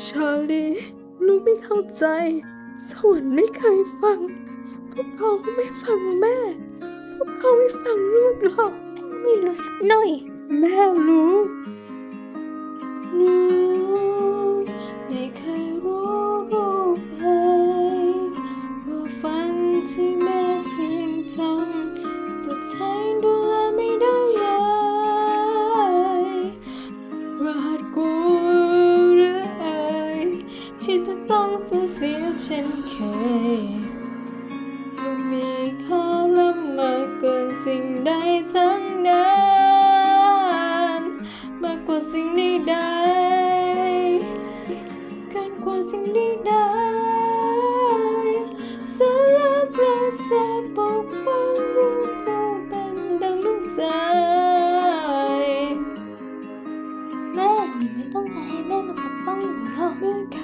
ชาลี ลูกไม่เข้าใจ สวรรค์ไม่เคยฟัง พวกเขาไม่ฟังแม่ พวกเขาไม่ฟังลูกหรอก ไม่รู้สักหน่อย แม่รู้ ฉันเคย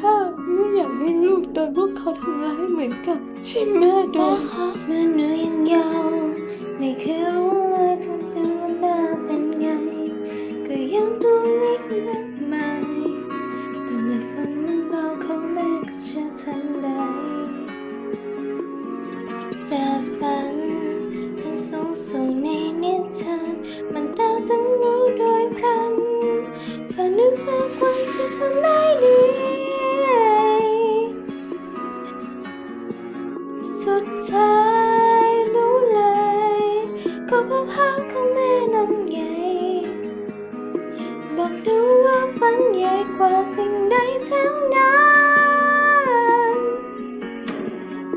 แม่ไม่อยากให้ลูกโดนพวกเขาทำร้ายเหมือนกับที่แม่โดแม่นคะเมื่อหนูยังเยาว์ไม่เคยรู้เลยจริงๆว่าแม่เป็นไง ก็ยังตัวเล็กมากมายแต่เมื่อฟังมันเบาเขาแม่ก็เชื่อทันใดแต่ฝันเป็นสูงสูงในนิทานมันตาทั้งหนูโดยพลันฝันนึกสักวันที่ทำได้ดี ใหญ่กว่าสิ่งใดทั้งนั้น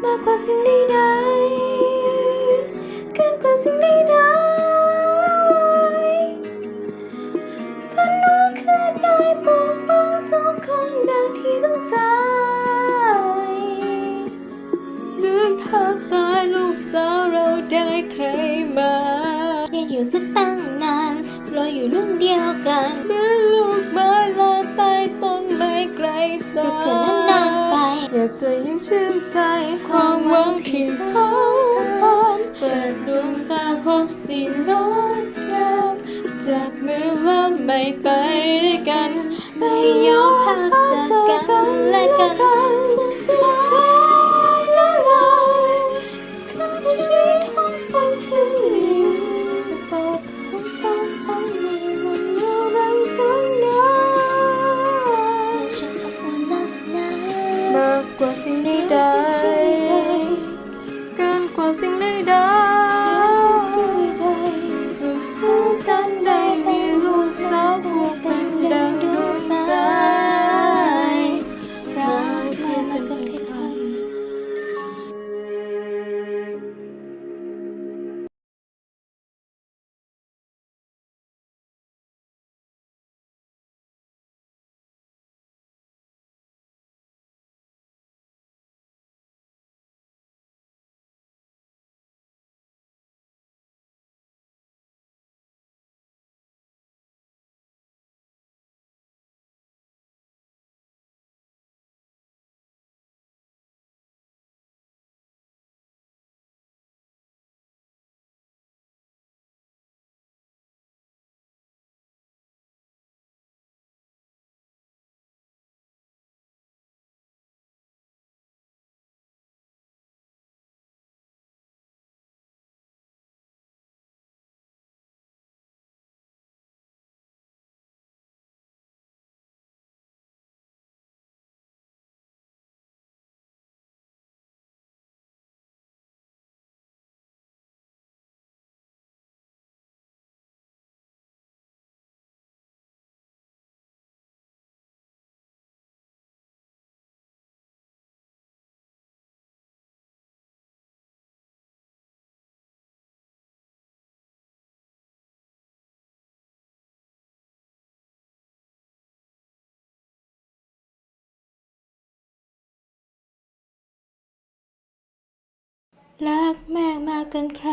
มากกว่าสิ่งใดๆเกินกว่าสิ่งใดๆฝันหนูคือได้ปกป้องทุกคนดังที่ต้องใจหรือถ้าตายลูกสาวเราได้ใครมาเรียนอยู่สักตั้งนานรออยู่รุ่นเดียวกันเมื่อลูก กลตาเกิดนั้นนานไป อยากจะยิ้มชื่นใจ ความหวังที่เขาพบเปิดดวงตาพบสิ่งงดงามจับมือแล้วไม่ไปด้วยกัน ไม่ยอมพาดจากกันและกันสุดท้ายแล้วเราคือชีวิตของคนคน มาก รักแม่มากเกินใคร